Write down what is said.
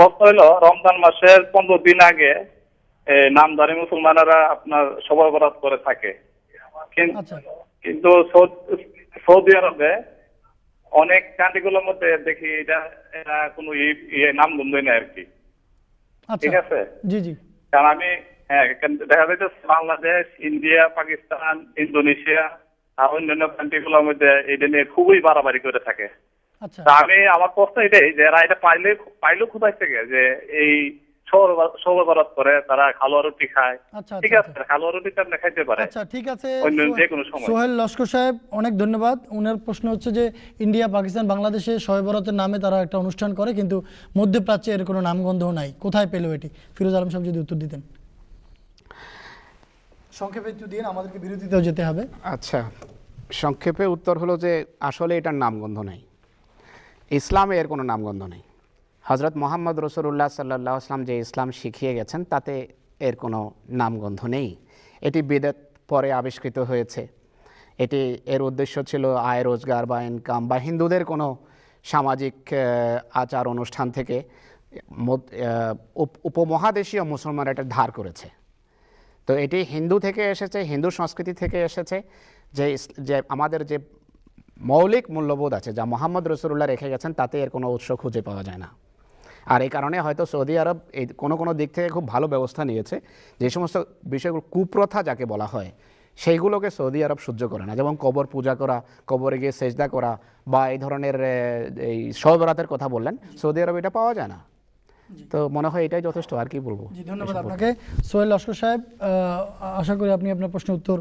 প্রশ্ন হলো রমজান মাসের পনেরো দিন আগে নামধারী মুসলমানেরা আপনার সবাই বরাত করে থাকে। আচ্ছা। কিন্তু সৌদি আরবে অনেক কান্ট্রিগুলোর মধ্যে দেখি এটা এরা কোনো ইয়ে নাম গন্ধই নেই আর কি। ঠিক আচ্ছা আছে? জি জি। কারণ আমি হ্যাঁ দেখা যাচ্ছে বাংলাদেশ ইন্ডিয়া পাকিস্তান ইন্দোনেশিয়া আর অন্যান্য কান্ট্রিগুলোর মধ্যে এটা নিয়ে খুবই বাড়াবাড়ি করে থাকে। আমি আমার প্রশ্ন এটাই যে এরা এটা পাইলে পাইলেও কোথায় থেকে যে এই সৌরবরাত করে তারা খালোয়া রুটি খায়। আচ্ছা ঠিক আচ্ছা আছে খালোয়া রুটি তো খাইতে পারে আচ্ছা ঠিক আছে। যে কোনো সময়। সোহেল লস্কর সাহেব অনেক ধন্যবাদ। ওনার প্রশ্ন হচ্ছে যে ইন্ডিয়া পাকিস্তান বাংলাদেশে নামে তারা একটা অনুষ্ঠান করে কিন্তু মধ্যপ্রাচ্যে এর কোনো নামগন্ধ নাই। কোথায় পেল এটি? ফিরোজ আলম সাহেব যদি উত্তর দিতেন। সংক্ষেপে একটু দিন আমাদেরকে বিরতিতেও যেতে হবে। আচ্ছা সংক্ষেপে উত্তর হলো যে আসলে এটার নামগন্ধ নেই। ইসলামে এর কোনো নামগন্ধ নেই। হজরত মোহাম্মদ রসুল্লাহ সাল্লাহ আসলাম যে ইসলাম শিখিয়ে গেছেন, তাতে এর কোনো নামগন্ধ নেই। এটি বিদেত পরে আবিষ্কৃত হয়েছে। এটি এর উদ্দেশ্য ছিল আয় রোজগার বা ইনকাম বা হিন্দুদের কোনো সামাজিক আচার অনুষ্ঠান থেকে উপমহাদেশীয় মুসলমানরা এটা ধার করেছে। তো এটি হিন্দু থেকে এসেছে, হিন্দু সংস্কৃতি থেকে এসেছে। যে যে আমাদের যে মৌলিক মূল্যবোধ আছে যা মোহাম্মদ রসুল্লাহ রেখে গেছেন তাতে এর কোনো উৎস খুঁজে পাওয়া যায় না। আর এই কারণে হয়তো সৌদি আরব এই কোনো কোনো দিক থেকে খুব ভালো ব্যবস্থা নিয়েছে যে সমস্ত বিষয়গুলো কুপ্রথা যাকে বলা হয় সেইগুলোকে সৌদি আরব সহ্য করে না। যেমন কবর পূজা করা কবরে গিয়ে সেজদা করা বা এই ধরনের এই সহবরাতের কথা বললেন সৌদি আরব এটা পাওয়া যায় না। তো মনে হয় এটাই যথেষ্ট আর কি বলব? ধন্যবাদ আপনাকে। সোহেল লস্কর সাহেব আশা করি আপনি আপনার প্রশ্নের উত্তর